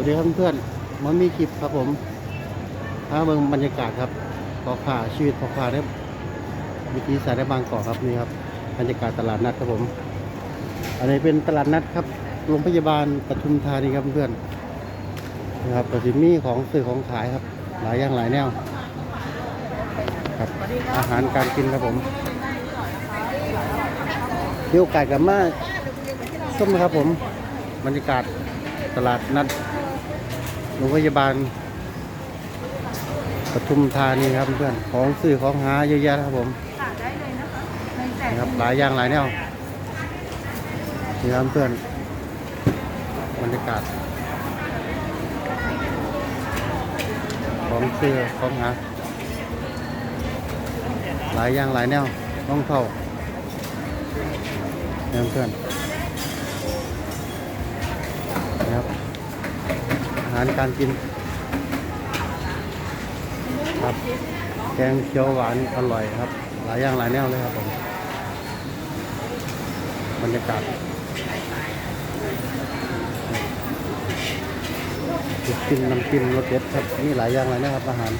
วัสดีครับเพื่อนๆมันมีคลิปครับผมถ้าเบิ่งบรรยากาศครับพอขาชีวิตพอขาได้วิธีสายได้บางกอกครับนี่ครับบรรยากาศตลาดนัดครับผม อันนี้เป็นตลาดนัดครับโรงพยาบาลปทุมธานีครับเพื่อนนะครับกระสิมีของซื้อของขายครับ หลายอย่างหลายแนวครับอาหารการกินครับผมเที่ยวไก่กับมาส้มครับผมบรรยากาศตลาดนัด โรงพยาบาลปทุมธานีครับเพื่อนของซื้อของหาเยอะแยะครับผมค่ะได้เลยนะคะในแต่นะครับหลายอย่างหลายแนวนี่ครับเพื่อนบรรยากาศของเสื้อของหาหลายอย่างหลายแนวต้องเข้านี่ครับเพื่อนนะครับอาหารการกินครับแกงเขียวหวานอร่อยครับ หลายอย่างหลายแนวเลยครับผมบรรยากาศกินน้ำจิ้มรสเด็ดครับมีหลายอย่างหลยนะครับอาหาร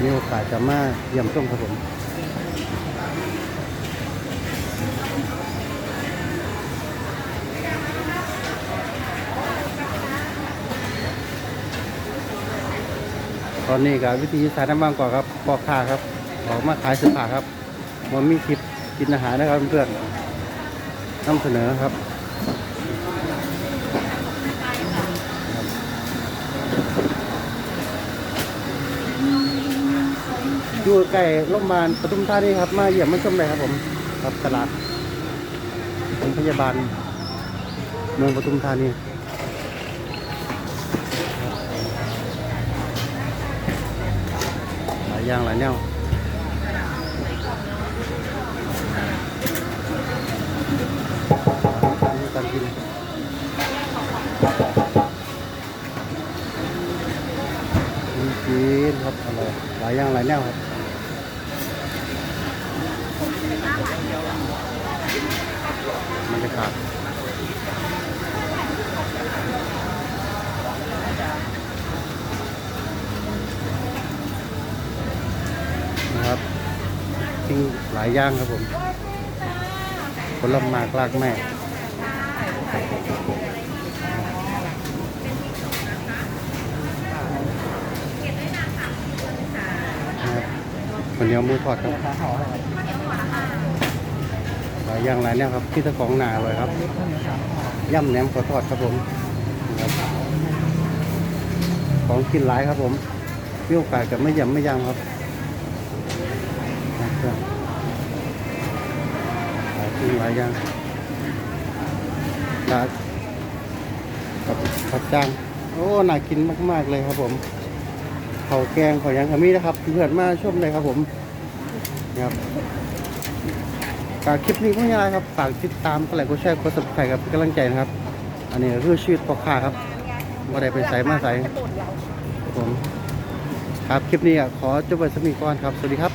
มีโอกาสจะมาเยี่ยมชมครับผม ตอนนี้กับวิธีสายน้ำบางกอกครับปอกขาครับออกมาขายเสื้อผ้าครับมันมีคลิปกินอาหารนะครับเพื่อนๆนำเสนอครับอยู่ใกล้โรงพยาบาลปทุมธานีครับ มาเยี่ยมมาชมเลยครับผมครับตลาดโรงพยาบาลเมืองปทุมธานีายอย่างหลายแนวการกินกินครับอะไรหลายอย่างหลายแนวครับ บรรยากาศนะครับ ทิ้งหลายอย่างครับผมผลไม้กลากแม่คนเหนียวมูทอดครับหลายอย่างหลายแนวครับที่ตะของหนาเลยครับย่ำแหนมขอทอดครับผมของกินหลายครับผมมีโอกาสกับไม่ย่ำไม่ยำครับ ครับหลายสิ่หลายอย่างตากับผัดจางโอ้น่ากินมาก ๆ เลยครับผมข้าแกงข้ายังขมีนะครับ เพื่อนมาชมเลยครับผมครับฝากคลิปนี้ก็ยังไงครับฝากติดตามกดไลค์กดแชร์กด subscribe ครับกำลังใจนะครับ อันนี้คือชีวิตพ่อค้าครับว่าได้ไปใส่มาใส่ครับผม ครับคลิปนี้อะขอจบไว้สมีก่อนครับ สวัสดีครับ